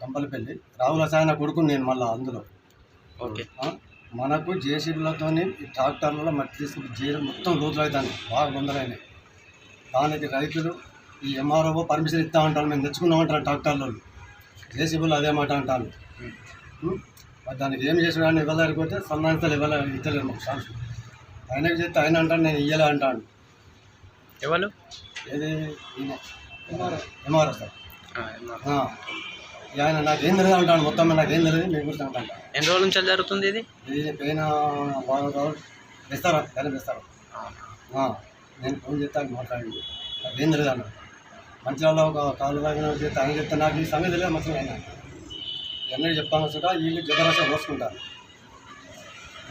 దంపలపల్లి రావుల సాయన కొడుకు నేను మళ్ళీ అందులో. ఓకే. మనకు జేసీబీలతో ట్రాక్టర్లలో మట్టి తీసుకుని జీరం మొత్తం లోతులు అవుతాయి బాగా బొందలైనాయి దానికి రైతులు ఈ ఎంఆర్ఓ పర్మిషన్ ఇస్తా అంటారు. మేము తెచ్చుకున్నామంటారు ట్రాక్టర్లో జేసీబీలు అదే మాట అంటాను దానికి ఏం చేసిన కానీ ఇవ్వలేకపోతే సన్నాహితలు ఇవ్వలే ఇచ్చలేరు మాకు ఛాన్స్ ఆయనకి చెప్తే ఆయన అంటాను నేను ఇయ్యలే అంటాను ఎవరు? ఏది? ఎంఆర్ఓ. సార్. ఆయన నాకేం తెలియదు అంటాను మొత్తం నాకేం తెలియదు. మీ గురించి అంటాను ఎన్ని రోజుల నుంచి జరుగుతుంది ఇది? ఇది పైన ఇస్తారా పైన ఇస్తారా అవునా. నేను ఫోన్ చేస్తాను మాట్లాడింది నాకేం తెలియదు అన్న మంచిర్యాలలో ఒక కాలు తాగిన చేస్తే ఆయన చెప్తే నాకు ఈ సంగతి తెలియదు మంచిగా ఆయన. ఇవన్నీ చెప్తాను చూడ వీళ్ళు జబరదస్త పోసుకుంటారు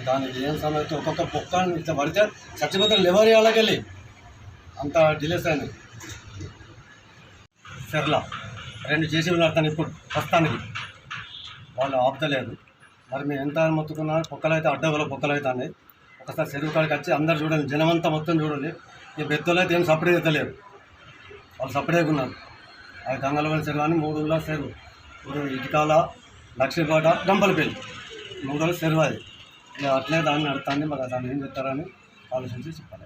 దానికి ఏం సమయంతో ఒక్కొక్క పొక్క ఇట్లా పడితే చచ్చిపోతే లెవరీ వాళ్ళకెళ్ళి అంత డిలేస్ అయింది. సెర్లా. రెండు చేసి వెళ్తాను ఇప్పుడు ప్రస్తుతానికి. వాళ్ళు ఆపుతలేదు. మరి మేము ఎంత మొత్తుకున్నా పొక్కలైతే అడ్డగల పొక్కలైతే అవుతాయి ఒకసారి చెరువు కాడికి వచ్చి అందరు చూడండి జనమంతా మొత్తం చూడండి. ఈ బెత్తలు అయితే ఏం సపరేట్ అవుతలేరు వాళ్ళు సపరేట్గా ఉన్నారు అది గంగలవల్లి చెరువు అని మూడు ఊళ్ళో చెరువు. ఇప్పుడు ఇటుకాల లక్ష్మీపేట గంపలపల్లి మూడు రోజులు చెరువు అది. అట్లే దాన్ని నడుతుంది మరి దాన్ని ఏం చెప్తారని ఆలోచించి చెప్పాలి.